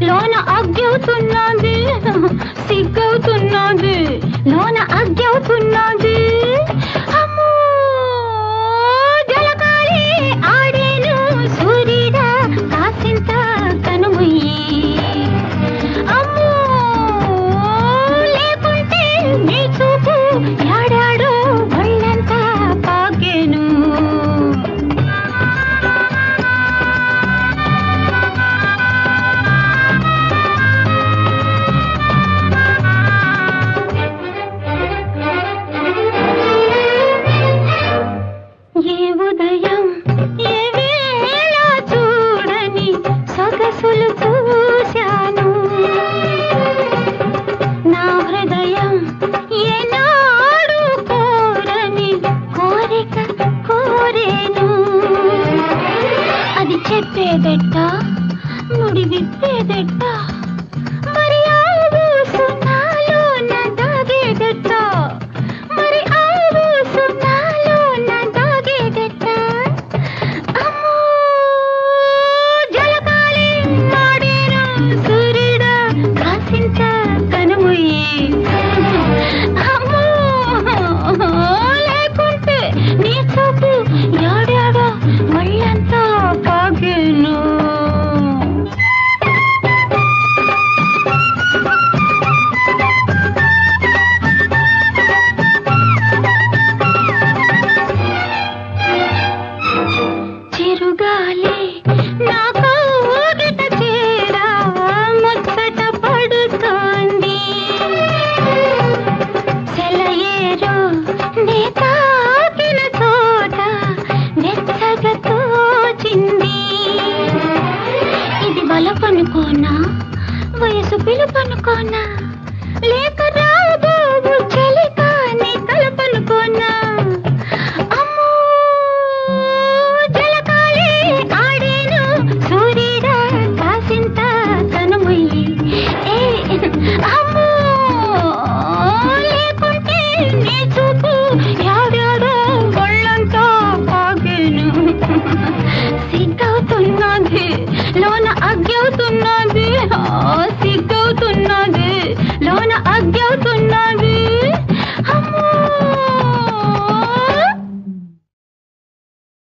లోన అగ్గివుతున్నా ఉదయం ఏలా చూడని సొగసులు చూశాను. నా హృదయం ఏనాడు కోరని కోరిక కోరేను. అది చెప్పేదెట్ట? ముడి విప్పేదెట్టా పిలుపనుకోనా లేక